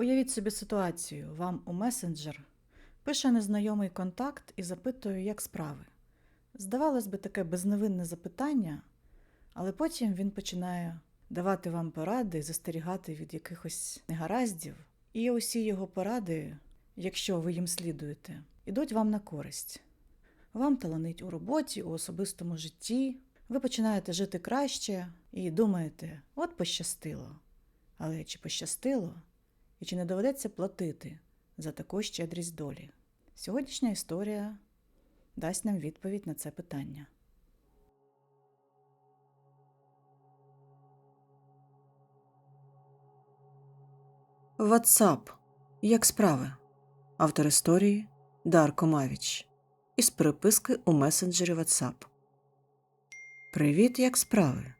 Уявіть собі ситуацію. Вам у месенджер пише незнайомий контакт і запитує, як справи. Здавалось би, таке безневинне запитання, але потім він починає давати вам поради застерігати від якихось негараздів. І усі його поради, якщо ви їм слідуєте, ідуть вам на користь. Вам таланить у роботі, у особистому житті. Ви починаєте жити краще і думаєте, от пощастило. Але чи пощастило, і чи не доведеться платити за таку щедрість долі? Сьогоднішня історія дасть нам відповідь на це питання. WhatsApp. Як справи? Автор історії Дарко Мавіч. Із переписки у месенджері WhatsApp. Привіт, як справи?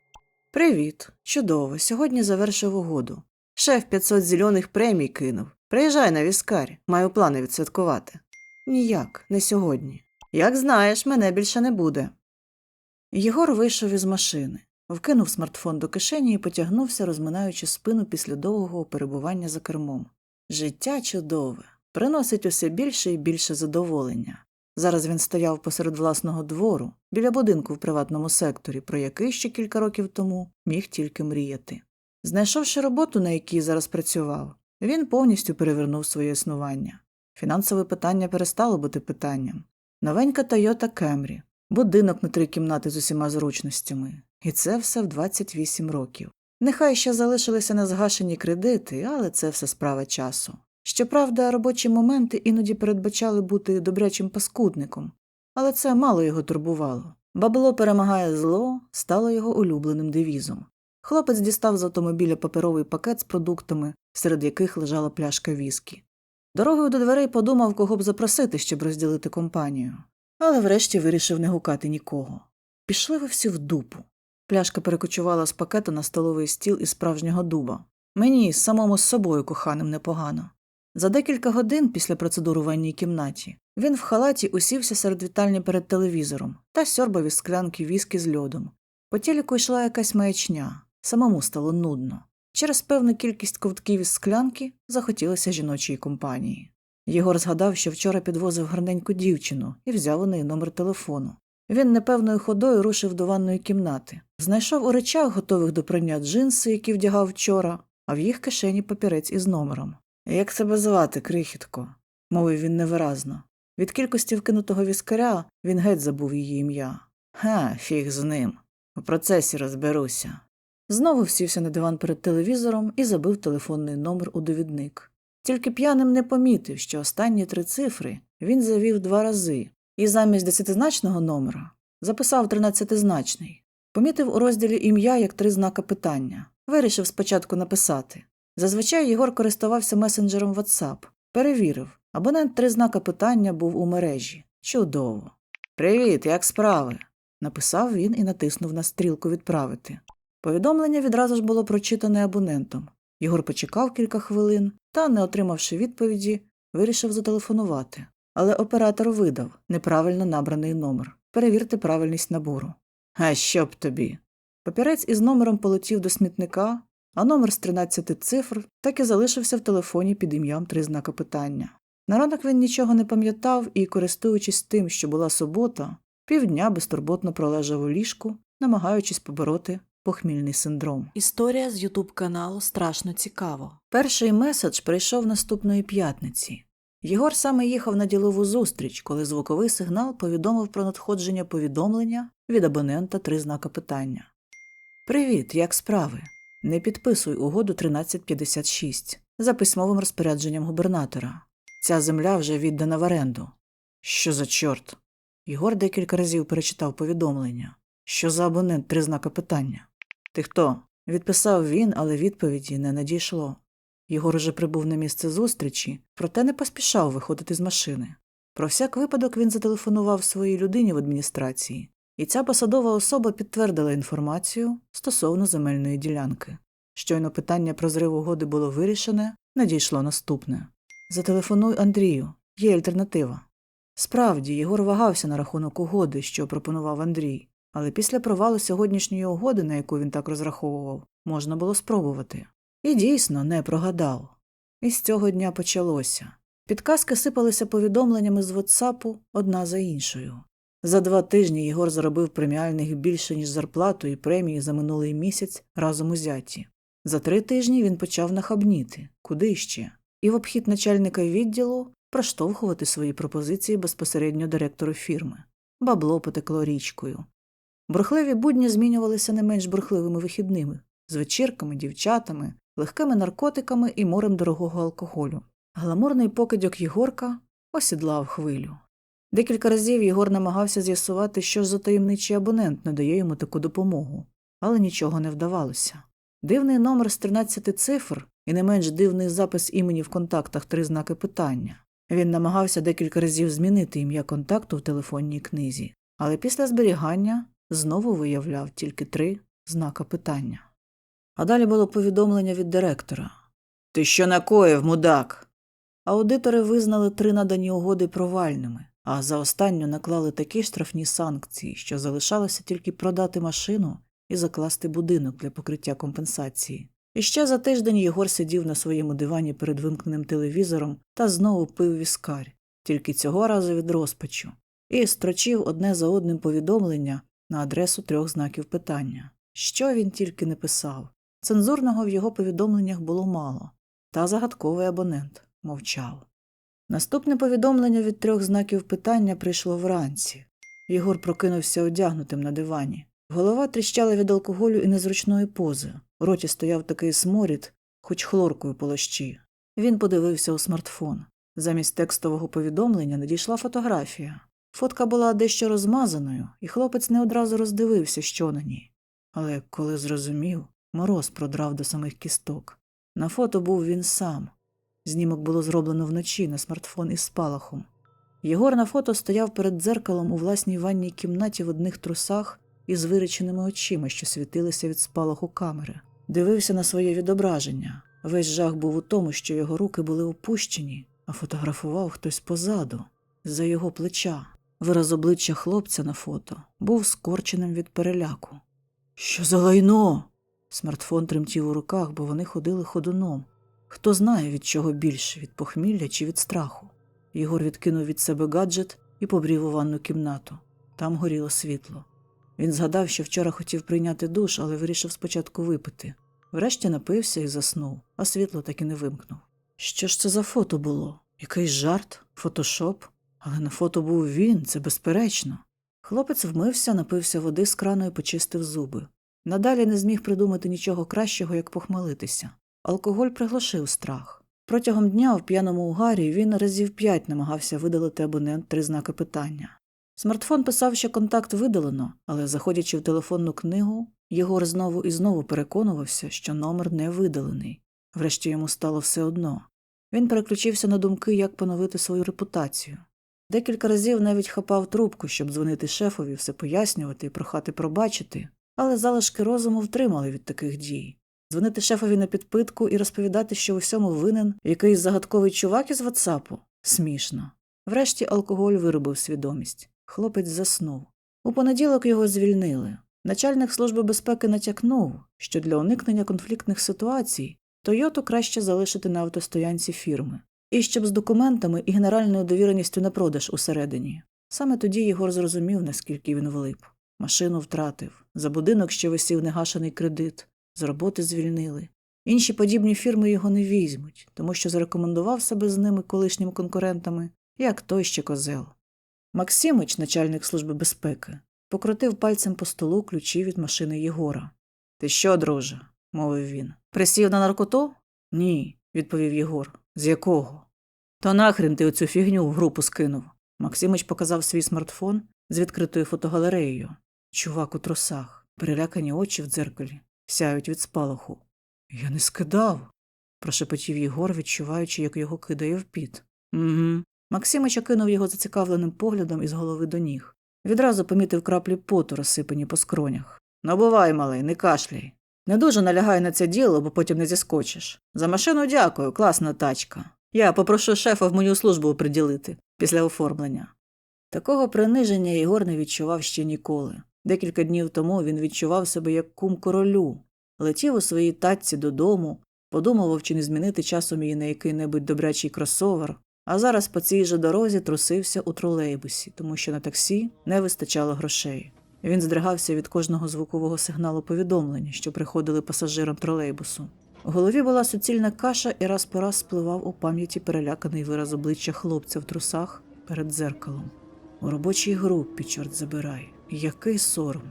Привіт. Чудово. Сьогодні завершив угоду. Шеф 500 зелених премій кинув. Приїжджай на віскарі, маю плани відсвяткувати. Ніяк, не сьогодні. Як знаєш, мене більше не буде. Єгор вийшов із машини, вкинув смартфон до кишені і потягнувся, розминаючи спину після довгого перебування за кермом. Життя чудове, приносить усе більше і більше задоволення. Зараз він стояв посеред власного двору, біля будинку в приватному секторі, про який ще кілька років тому міг тільки мріяти. Знайшовши роботу, на якій зараз працював, він повністю перевернув своє існування. Фінансове питання перестало бути питанням. Новенька Toyota Camry, будинок на три кімнати з усіма зручностями. І це все в 28 років. Нехай ще залишилися незгашені кредити, але це все справа часу. Щоправда, робочі моменти іноді передбачали бути добрячим паскудником, але це мало його турбувало. Бабло перемагає зло стало його улюбленим девізом. Хлопець дістав з автомобіля паперовий пакет з продуктами, серед яких лежала пляшка віскі. Дорогою до дверей подумав, кого б запросити, щоб розділити компанію, але врешті вирішив не гукати нікого. Пішли ви всі в дупу. Пляшка перекочувала з пакету на столовий стіл із справжнього дуба. Мені самому з собою коханим непогано. За декілька годин після процедури в ванній кімнаті він в халаті усівся серед вітальні перед телевізором та сьорбав із склянки віскі з льодом. По телеку йшла якась маячня, самому стало нудно. Через певну кількість ковтків із склянки захотілося жіночої компанії. Єгор згадав, що вчора підвозив гарненьку дівчину і взяв у неї номер телефону. Він непевною ходою рушив до ванної кімнати. Знайшов у речах, готових до прання джинси, які вдягав вчора, а в їх кишені папірець із номером. Як себе звати, крихітко? мовив він невиразно. Від кількості вкинутого віскаря він геть забув її ім'я. Ха, фіг з ним. У процесі розберуся. Знову сівся на диван перед телевізором і забив телефонний номер у довідник. Тільки п'яним не помітив, що останні три цифри він завів два рази і замість десятизначного номера записав тринадцятизначний. Помітив у розділі ім'я як три знака питання. Вирішив спочатку написати. Зазвичай Єгор користувався месенджером WhatsApp. Перевірив. Абонент три знака питання був у мережі. Чудово. Привіт, як справи? написав він і натиснув на стрілку відправити. Повідомлення відразу ж було прочитане абонентом. Єгор почекав кілька хвилин та, не отримавши відповіді, вирішив зателефонувати. Але оператор видав неправильно набраний номер. Перевірте правильність набору. А що б тобі? Папірець із номером полетів до смітника, а номер з 13 цифр так і залишився в телефоні під ім'ям три знака питання. На ранок він нічого не пам'ятав і, користуючись тим, що була субота, півдня безтурботно пролежав у ліжку, намагаючись побороти похмільний синдром. Історія з Ютуб каналу страшно цікаво. Перший меседж прийшов наступної п'ятниці. Єгор саме їхав на ділову зустріч, коли звуковий сигнал повідомив про надходження повідомлення від абонента три знака питання. Привіт, як справи? Не підписуй угоду 1356 за письмовим розпорядженням губернатора. Ця земля вже віддана в оренду. Що за чорт? Єгор декілька разів перечитав повідомлення. Що за абонент три знака питання? Ти хто? Відписав він, але відповіді не надійшло. Єгор уже прибув на місце зустрічі, проте не поспішав виходити з машини. Про всяк випадок він зателефонував своїй людині в адміністрації, і ця посадова особа підтвердила інформацію стосовно земельної ділянки. Щойно питання про зрив угоди було вирішене, надійшло наступне. Зателефонуй Андрію, є альтернатива. Справді, Єгор вагався на рахунок угоди, що пропонував Андрій, але після провалу сьогоднішньої угоди, на яку він так розраховував, можна було спробувати. І дійсно не прогадав. І з цього дня почалося. Підказки сипалися повідомленнями з WhatsApp одна за іншою. За два тижні Єгор заробив преміальних більше, ніж зарплату і премії за минулий місяць разом узяті. За три тижні він почав нахабніти, куди ще, і в обхід начальника відділу проштовхувати свої пропозиції безпосередньо директору фірми. Бабло потекло річкою. Бурхливі будні змінювалися не менш бурхливими вихідними з вечірками, дівчатами, легкими наркотиками і морем дорогого алкоголю. Гламурний покидьок Єгорка осідлав хвилю. Декілька разів Єгор намагався з'ясувати, що за таємничий абонент надає йому таку допомогу, але нічого не вдавалося. Дивний номер з 13 цифр і не менш дивний запис імені в контактах три знаки питання. Він намагався декілька разів змінити ім'я контакту в телефонній книзі, але після зберігання знову виявляв тільки три знака питання. А далі було повідомлення від директора Ти що накоїв, мудак? Аудитори визнали три надані угоди провальними, а за останню наклали такі штрафні санкції, що залишалося тільки продати машину і закласти будинок для покриття компенсації. І ще за тиждень Єгор сидів на своєму дивані перед вимкненим телевізором та знову пив віскарь, тільки цього разу від розпачу, і строчив одне за одним повідомлення на адресу трьох знаків питання. Що він тільки не писав. Цензурного в його повідомленнях було мало, та загадковий абонент мовчав. Наступне повідомлення від трьох знаків питання прийшло вранці. Єгор прокинувся одягнутим на дивані. Голова тріщала від алкоголю і незручної пози. У роті стояв такий сморід, хоч хлоркою полощі. Він подивився у смартфон. Замість текстового повідомлення надійшла фотографія. Фотка була дещо розмазаною, і хлопець не одразу роздивився, що на ній. Але коли зрозумів, мороз продрав до самих кісток. На фото був він сам. Знімок було зроблено вночі на смартфон із спалахом. Єгор на фото стояв перед дзеркалом у власній ванній кімнаті в одних трусах із виреченими очима, що світилися від спалаху камери. Дивився на своє відображення. Весь жах був у тому, що його руки були опущені, а фотографував хтось позаду, за його плеча. Вираз обличчя хлопця на фото був скорченим від переляку. Що за лайно? Смартфон тремтів у руках, бо вони ходили ходуном. Хто знає, від чого більше від похмілля чи від страху. Єгор відкинув від себе гаджет і побрів у ванну кімнату. Там горіло світло. Він згадав, що вчора хотів прийняти душ, але вирішив спочатку випити. Врешті напився і заснув, а світло так і не вимкнув. Що ж це за фото було? Якийсь жарт, фотошоп? Але на фото був він, це безперечно. Хлопець вмився, напився води з крану і почистив зуби. Надалі не зміг придумати нічого кращого, як похмелитися. Алкоголь приглушив страх. Протягом дня в п'яному угарі він разів п'ять намагався видалити абонент три знаки питання. Смартфон писав, що контакт видалено, але, заходячи в телефонну книгу, Єгор знову і знову переконувався, що номер не видалений. Врешті йому стало все одно. Він переключився на думки, як поновити свою репутацію. Декілька разів навіть хапав трубку, щоб дзвонити шефові, все пояснювати і прохати пробачити, але залишки розуму втримали від таких дій. Дзвонити шефові на підпитку і розповідати, що у всьому винен якийсь загадковий чувак із ватсапу смішно. Врешті алкоголь виробив свідомість. Хлопець заснув. У понеділок його звільнили. Начальник служби безпеки натякнув, що для уникнення конфліктних ситуацій Тойоту краще залишити на автостоянці фірми, і щоб з документами і генеральною довіреністю на продаж усередині. Саме тоді Єгор зрозумів, наскільки він влип. Машину втратив, за будинок ще висів негашений кредит, з роботи звільнили. Інші подібні фірми його не візьмуть, тому що зарекомендував себе з ними колишніми конкурентами, як той ще козел. Максимич, начальник служби безпеки, покрутив пальцем по столу ключі від машини Єгора. Ти що, друже? мовив він. Присів на наркоту? Ні, відповів Єгор. З якого? То нахрен ти оцю фігню в групу скинув. Максимич показав свій смартфон з відкритою фотогалереєю. Чувак у тросах, перелякані очі в дзеркалі, сяють від спалаху. Я не скидав, прошепотів Єгор, відчуваючи, як його кидає в піт. Угу. Максимич окинув його зацікавленим поглядом із голови до ніг. Відразу помітив краплі поту, розсипані по скронях. Ну, бувай, малий, не кашляй. Не дуже налягай на це діло, бо потім не зіскочиш. За машину дякую, класна тачка. Я попрошу шефа в мою службу приділити після оформлення. Такого приниження Єгор не відчував ще ніколи. Декілька днів тому він відчував себе як кум королю, летів у своїй татці додому, Подумував, чи не змінити часом її на який-небудь добрячий кросовер, а зараз по цій же дорозі трусився у тролейбусі, тому що на таксі не вистачало грошей. Він здригався від кожного звукового сигналу повідомлення, що приходили пасажирам тролейбусу. У голові була суцільна каша і раз по раз спливав у пам'яті переляканий вираз обличчя хлопця в трусах перед дзеркалом. У робочій групі, чорт забирай, який сором.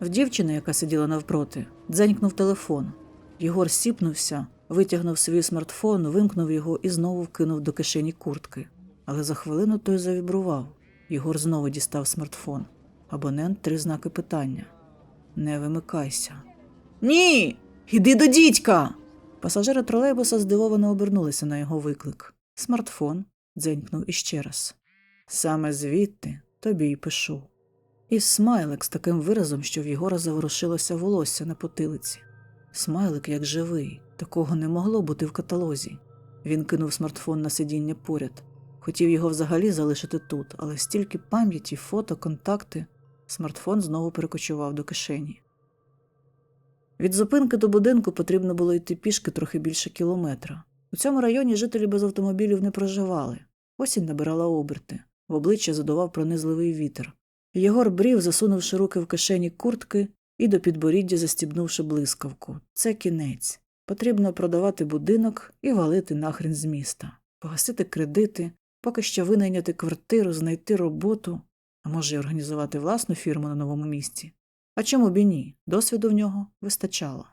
В дівчини, яка сиділа навпроти, дзенькнув телефон. Єгор сіпнувся, витягнув свій смартфон, вимкнув його і знову вкинув до кишені куртки. Але за хвилину той завібрував. Єгор знову дістав смартфон. Абонент три знаки питання. Не вимикайся. Ні. Іди до дідька. Пасажири тролейбуса здивовано обернулися на його виклик. Смартфон дзенькнув іще раз. Саме звідти тобі й пишу. І смайлик з таким виразом, що в Єгора заворушилося волосся на потилиці. Смайлик як живий, такого не могло бути в каталозі. Він кинув смартфон на сидіння поряд. Хотів його взагалі залишити тут, але стільки пам'яті, фото, контакти. Смартфон знову перекочував до кишені. Від зупинки до будинку потрібно було йти пішки трохи більше кілометра. У цьому районі жителі без автомобілів не проживали. Осінь набирала оберти, в обличчя задував пронизливий вітер. Єгор брів, засунувши руки в кишені куртки і до підборіддя застібнувши блискавку. Це кінець. Потрібно продавати будинок і валити нахрін з міста, погасити кредити, поки що винайняти квартиру, знайти роботу, а може й організувати власну фірму на новому місці. А чому б і ні? Досвіду в нього вистачало.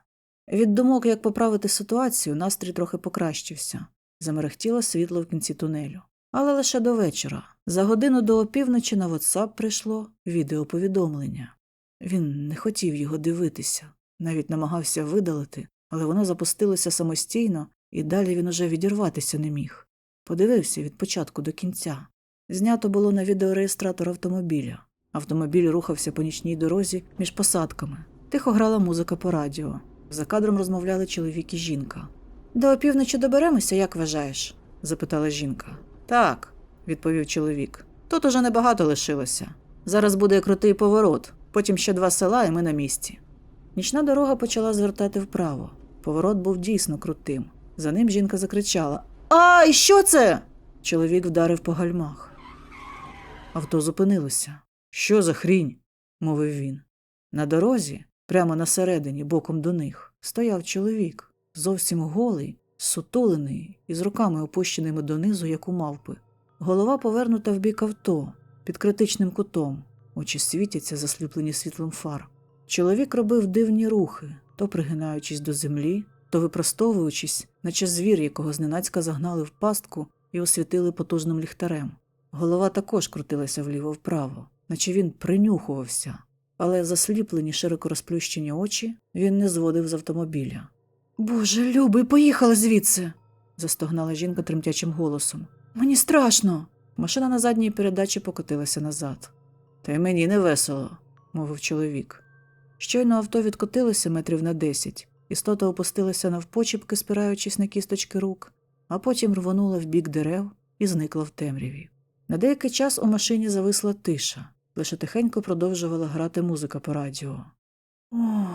Від думок, як поправити ситуацію, настрій трохи покращився. Замерехтіло світло в кінці тунелю. Але лише до вечора. За годину до опівночі на WhatsApp прийшло відеоповідомлення. Він не хотів його дивитися, навіть намагався видалити, але воно запустилося самостійно, і далі він уже відірватися не міг. Подивився від початку до кінця. Знято було на відеореєстратор автомобіля. Автомобіль рухався по нічній дорозі між посадками. Тихо грала музика по радіо. За кадром розмовляли чоловік і жінка. До опівночі доберемося, як вважаєш? запитала жінка. Так, відповів чоловік. Тут уже небагато лишилося. Зараз буде крутий поворот, потім ще два села, і ми на місці. Нічна дорога почала звертати вправо. Поворот був дійсно крутим. За ним жінка закричала Ай, що це? Чоловік вдарив по гальмах. Авто зупинилося. Що за хрінь? мовив він. На дорозі, прямо на середині, боком до них, стояв чоловік, зовсім голий, сутулений, із руками опущеними донизу, як у мавпи. Голова повернута в бік авто, під критичним кутом, очі світяться, засліплені світлом фар. Чоловік робив дивні рухи, то пригинаючись до землі, то випростовуючись, наче звір, якого зненацька загнали в пастку і освітили потужним ліхтарем. Голова також крутилася вліво-вправо, наче він принюхувався, але засліплені широко розплющені очі він не зводив з автомобіля. Боже, любий, поїхала звідси. застогнала жінка тремтячим голосом. Мені страшно. Машина на задній передачі покотилася назад. Та й мені не весело, мовив чоловік. Щойно авто відкотилося метрів на десять, істота опустилася навпочіпки, спираючись на кісточки рук, а потім рвонула в бік дерев і зникла в темряві. На деякий час у машині зависла тиша, лише тихенько продовжувала грати музика по радіо. О.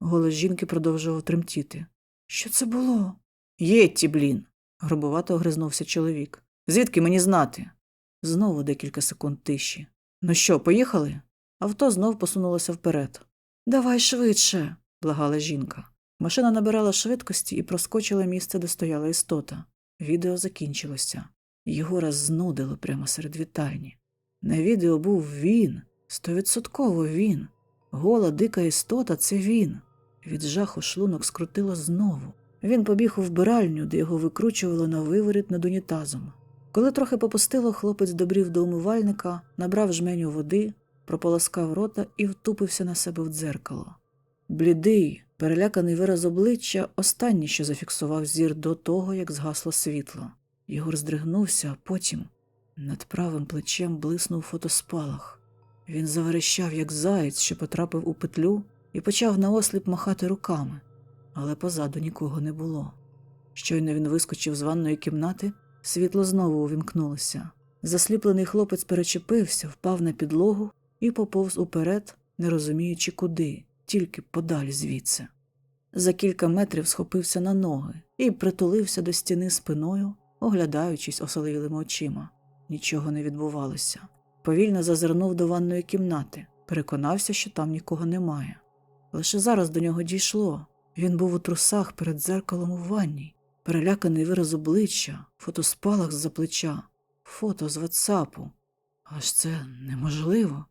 Голос жінки продовжував тремтіти. Що це було? Єтті, блін. грубувато огризнувся чоловік. Звідки мені знати? Знову декілька секунд тиші. Ну що, поїхали? Авто знов посунулося вперед. Давай швидше, благала жінка. Машина набирала швидкості і проскочила місце, де стояла істота. Відео закінчилося. Єгора знудило прямо серед вітальні. На відео був він, стовідсотково він. Гола дика істота це він. Від жаху шлунок скрутило знову. Він побіг у вбиральню, де його викручувало на виворіт над унітазом. Коли трохи попустило, хлопець добрів до умивальника, набрав жменю води, прополоскав рота і втупився на себе в дзеркало. Блідий, переляканий вираз обличчя останнє, що зафіксував зір до того, як згасло світло. Єгор здригнувся, а потім над правим плечем блиснув фотоспалах. Він заверещав, як заєць, що потрапив у петлю, і почав наосліп махати руками, але позаду нікого не було. Щойно він вискочив з ванної кімнати, світло знову увімкнулося. Засліплений хлопець перечепився, впав на підлогу і поповз уперед, не розуміючи куди, тільки подалі звідси. За кілька метрів схопився на ноги і притулився до стіни спиною, оглядаючись осоловілими очима. Нічого не відбувалося. Повільно зазирнув до ванної кімнати, переконався, що там нікого немає. Лише зараз до нього дійшло. Він був у трусах перед дзеркалом у ванні, переляканий вираз обличчя, фотоспалах з-за плеча, фото з ватсапу. Аж це неможливо.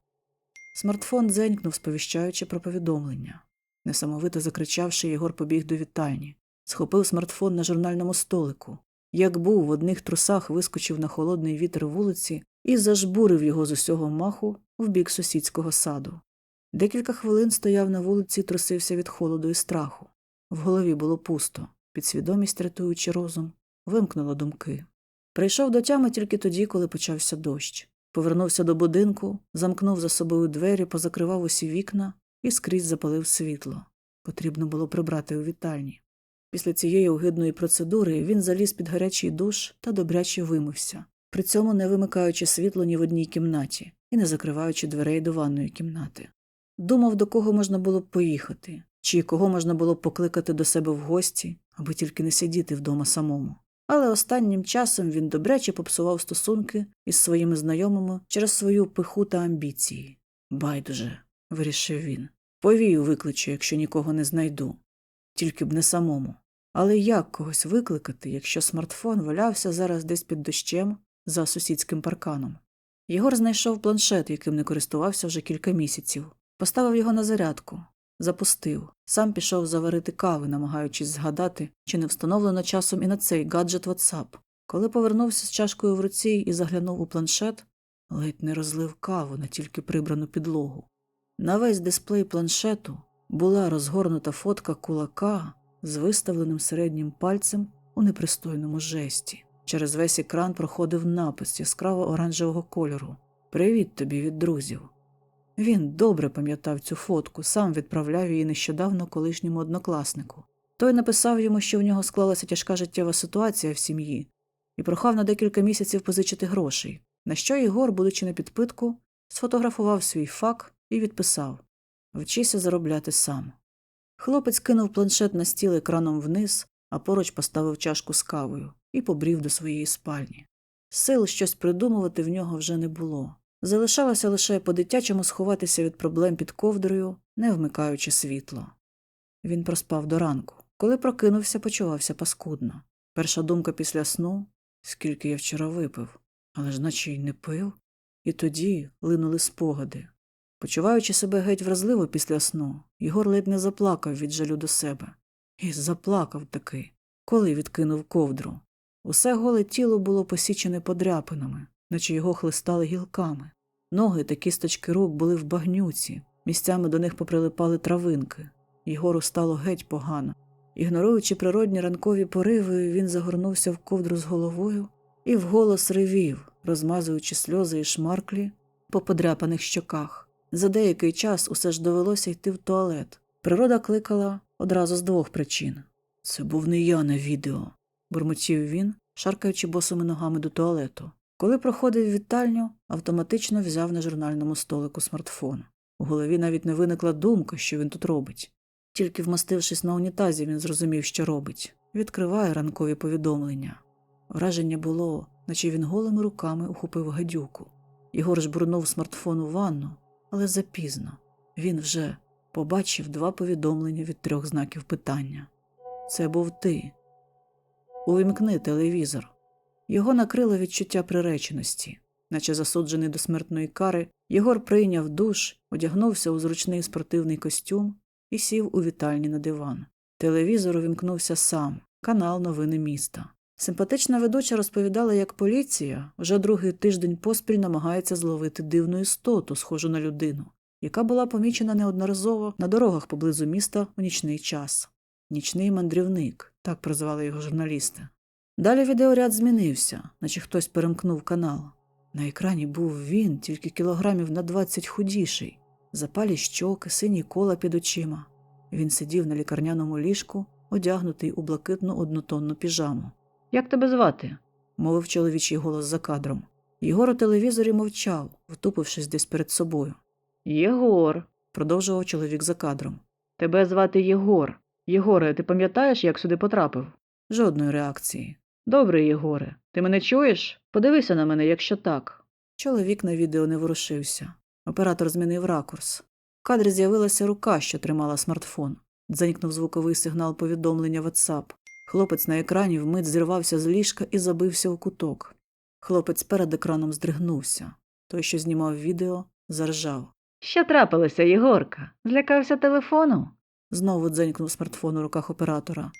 Смартфон дзенькнув, сповіщаючи про повідомлення. Несамовито закричавши, Єгор побіг до вітальні, схопив смартфон на журнальному столику. Як був, в одних трусах вискочив на холодний вітер вулиці і зажбурив його з усього маху в бік сусідського саду. Декілька хвилин стояв на вулиці і трусився від холоду і страху. В голові було пусто, підсвідомість, рятуючи розум, вимкнула думки. Прийшов до тями тільки тоді, коли почався дощ. Повернувся до будинку, замкнув за собою двері, позакривав усі вікна і скрізь запалив світло. Потрібно було прибрати у вітальні. Після цієї огидної процедури він заліз під гарячий душ та добряче вимився, при цьому не вимикаючи світло ні в одній кімнаті і не закриваючи дверей до ванної кімнати. Думав, до кого можна було б поїхати, чи кого можна було б покликати до себе в гості, аби тільки не сидіти вдома самому. Але останнім часом він добряче попсував стосунки із своїми знайомими через свою пиху та амбіції. Байдуже, вирішив він. Повію викличу, якщо нікого не знайду. Тільки б не самому. Але як когось викликати, якщо смартфон валявся зараз десь під дощем за сусідським парканом? Єгор знайшов планшет, яким не користувався вже кілька місяців, поставив його на зарядку, запустив, сам пішов заварити кави, намагаючись згадати, чи не встановлено часом і на цей гаджет WhatsApp. Коли повернувся з чашкою в руці і заглянув у планшет, ледь не розлив каву на тільки прибрану підлогу. На весь дисплей планшету була розгорнута фотка кулака з виставленим середнім пальцем у непристойному жесті. Через весь екран проходив напис яскраво оранжевого кольору Привіт тобі від друзів. Він добре пам'ятав цю фотку, сам відправляв її нещодавно колишньому однокласнику. Той написав йому, що в нього склалася тяжка життєва ситуація в сім'ї, і прохав на декілька місяців позичити грошей, на що Єгор, будучи на підпитку, сфотографував свій фак і відписав Вчися заробляти сам. Хлопець кинув планшет на стіл екраном вниз, а поруч поставив чашку з кавою і побрів до своєї спальні. Сил щось придумувати в нього вже не було. Залишалося лише по-дитячому сховатися від проблем під ковдрою, не вмикаючи світло. Він проспав до ранку. Коли прокинувся, почувався паскудно. Перша думка після сну скільки я вчора випив, але ж наче й не пив. І тоді линули спогади. Почуваючи себе геть вразливо після сну, Єгор ледь не заплакав від жалю до себе. І заплакав таки, коли відкинув ковдру. Усе голе тіло було посічене подряпинами, наче його хлистали гілками. Ноги та кісточки рук були в багнюці, місцями до них поприлипали травинки. Єгору стало геть погано. Ігноруючи природні ранкові пориви, він загорнувся в ковдру з головою і вголос ревів, розмазуючи сльози і шмарклі по подряпаних щоках. За деякий час усе ж довелося йти в туалет. Природа кликала одразу з двох причин. Це був не я на відео, бурмотів він, шаркаючи босими ногами до туалету. Коли проходив вітальню, автоматично взяв на журнальному столику смартфон. У голові навіть не виникла думка, що він тут робить. Тільки вмостившись на унітазі, він зрозумів, що робить. Відкриває ранкові повідомлення. Враження було, наче він голими руками ухопив гадюку. Єгор жбурнув смартфон у ванну, але запізно. Він вже побачив два повідомлення від трьох знаків питання. Це був ти. Увімкни телевізор. Його накрило відчуття приреченості, наче засуджений до смертної кари, Єгор прийняв душ, одягнувся у зручний спортивний костюм і сів у вітальні на диван. Телевізор увімкнувся сам, канал Новини міста. Симпатична ведуча розповідала, як поліція вже другий тиждень поспіль намагається зловити дивну істоту, схожу на людину, яка була помічена неодноразово на дорогах поблизу міста у нічний час. Нічний мандрівник, так прозвали його журналісти. Далі відеоряд змінився, наче хтось перемкнув канал. На екрані був він, тільки кілограмів на 20 худіший, запалі щоки, сині кола під очима. Він сидів на лікарняному ліжку, одягнутий у блакитну однотонну піжаму. Як тебе звати? мовив чоловічий голос за кадром. Єгор у телевізорі мовчав, втупившись десь перед собою. Єгор, продовжував чоловік за кадром. Тебе звати Єгор. Єгоре, ти пам'ятаєш, як сюди потрапив? Жодної реакції. Добре, Єгоре. Ти мене чуєш? Подивися на мене, якщо так. Чоловік на відео не ворушився. Оператор змінив ракурс. В кадрі з'явилася рука, що тримала смартфон. Дзенькнув звуковий сигнал повідомлення WhatsApp. Хлопець на екрані вмить зірвався з ліжка і забився у куток. Хлопець перед екраном здригнувся. Той, що знімав відео, заржав. Що трапилося, Єгорка? Злякався телефону? Знову дзенькнув смартфон у руках оператора.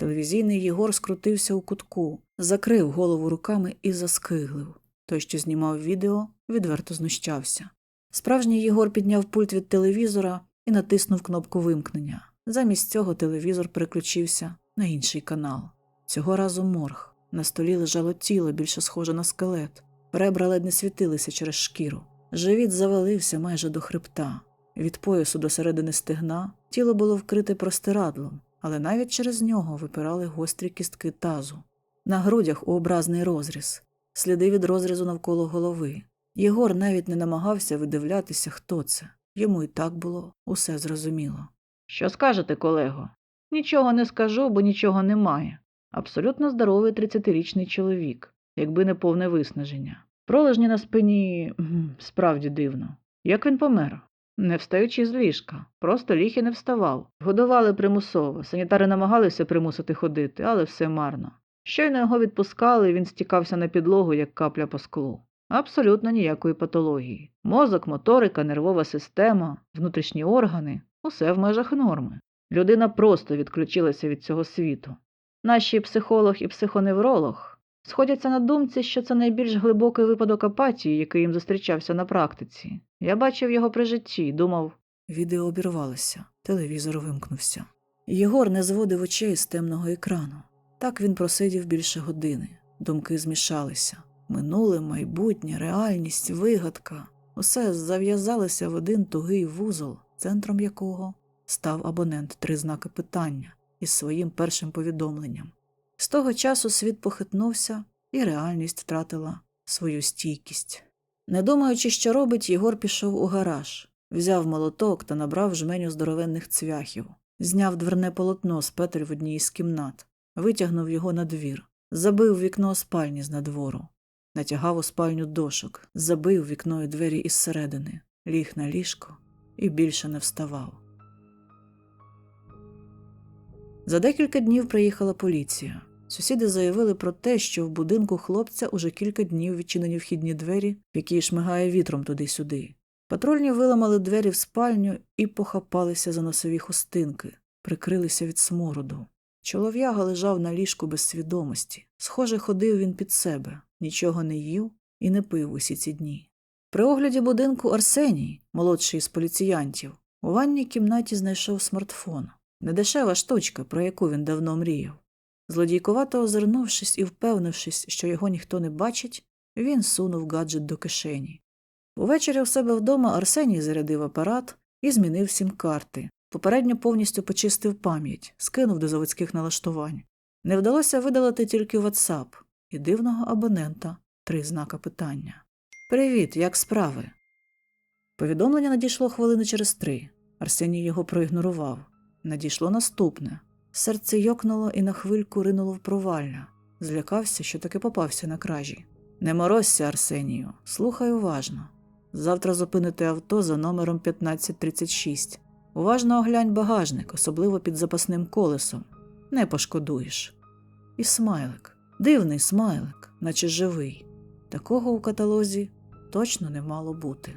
Телевізійний Єгор скрутився у кутку, закрив голову руками і заскиглив. Той, що знімав відео, відверто знущався. Справжній Єгор підняв пульт від телевізора і натиснув кнопку вимкнення. Замість цього телевізор переключився на інший канал. Цього разу морг. На столі лежало тіло, більше схоже на скелет. Ребра ледь не світилися через шкіру. Живіт завалився майже до хребта. Від поясу до середини стегна тіло було вкрите простирадлом, але навіть через нього випирали гострі кістки тазу. На грудях образний розріз, сліди від розрізу навколо голови. Єгор навіть не намагався видивлятися, хто це. Йому і так було усе зрозуміло. Що скажете, колего? Нічого не скажу, бо нічого немає. Абсолютно здоровий 30-річний чоловік, якби не повне виснаження. Пролежні на спині справді дивно. Як він помер? Не встаючи з ліжка, просто ліг і не вставав. Годували примусово, санітари намагалися примусити ходити, але все марно. Щойно його відпускали, він стікався на підлогу, як капля по склу. Абсолютно ніякої патології. Мозок, моторика, нервова система, внутрішні органи усе в межах норми. Людина просто відключилася від цього світу. Наші психолог і психоневролог сходяться на думці, що це найбільш глибокий випадок апатії, який їм зустрічався на практиці. Я бачив його при житті і думав, Відео обірвалося, телевізор вимкнувся. Єгор не зводив очей з темного екрану. Так він просидів більше години. Думки змішалися. Минуле, майбутнє, реальність, вигадка. Усе зав'язалося в один тугий вузол, центром якого став абонент три знаки питання із своїм першим повідомленням. З того часу світ похитнувся, і реальність втратила свою стійкість. Не думаючи, що робить, Єгор пішов у гараж, взяв молоток та набрав жменю здоровенних цвяхів, зняв дверне полотно з петель в одній із кімнат, витягнув його на двір, забив вікно спальні з надвору, натягав у спальню дошок, забив вікно і двері із середини, ліг на ліжко і більше не вставав. За декілька днів приїхала поліція. Сусіди заявили про те, що в будинку хлопця уже кілька днів відчинені вхідні двері, які шмигає вітром туди-сюди. Патрульні виламали двері в спальню і похапалися за носові хустинки, прикрилися від смороду. Чолов'яга лежав на ліжку без свідомості. Схоже, ходив він під себе, нічого не їв і не пив усі ці дні. При огляді будинку Арсеній, молодший із поліціянтів, у ванній кімнаті знайшов смартфон. Недешева штучка, про яку він давно мріяв. Злодійкувато озирнувшись і впевнившись, що його ніхто не бачить, він сунув гаджет до кишені. Увечері у себе вдома Арсеній зарядив апарат і змінив сім карти. Попередньо повністю почистив пам'ять, скинув до заводських налаштувань. Не вдалося видалити тільки WhatsApp і дивного абонента три знака питання. Привіт, як справи? Повідомлення надійшло хвилини через три. Арсеній його проігнорував. Надійшло наступне. Серце йокнуло і на хвильку ринуло в провалля. Злякався, що таки попався на кражі. Не морозься, Арсенію, слухай уважно. Завтра зупините авто за номером 1536. Уважно оглянь багажник, особливо під запасним колесом. Не пошкодуєш. І смайлик. Дивний смайлик, наче живий. Такого у каталозі точно не мало бути.